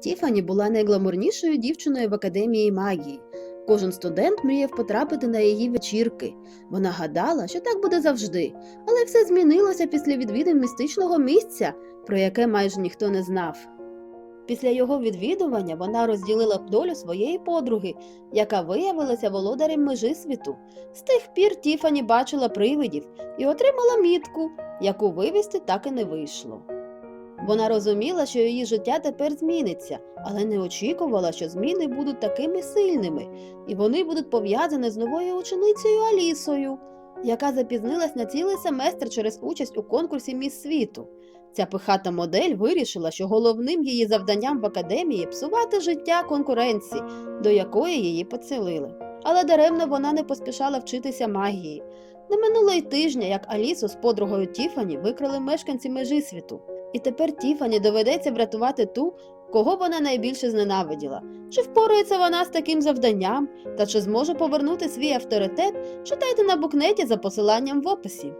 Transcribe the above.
Тіфані була найгламурнішою дівчиною в академії магії. Кожен студент мріяв потрапити на її вечірки. Вона гадала, що так буде завжди, але все змінилося після відвідин містичного місця, про яке майже ніхто не знав. Після його відвідування вона розділила долю своєї подруги, яка виявилася володарем межи світу. З тих пір Тіфані бачила привидів і отримала мітку, яку вивести так і не вийшло. Вона розуміла, що її життя тепер зміниться, але не очікувала, що зміни будуть такими сильними, і вони будуть пов'язані з новою ученицею Алісою, яка запізнилась на цілий семестр через участь у конкурсі Міс світу. Ця пихата модель вирішила, що головним її завданням в академії псувати життя конкуренції, до якої її поцілили. Але даремно вона не поспішала вчитися магії. Не минуло й тижня, як Алісу з подругою Тіфані викрали мешканці межі світу. І тепер Тіфані доведеться врятувати ту, кого вона найбільше зненавиділа. Чи впорається вона з таким завданням, та чи зможе повернути свій авторитет, читайте на букнеті за посиланням в описі.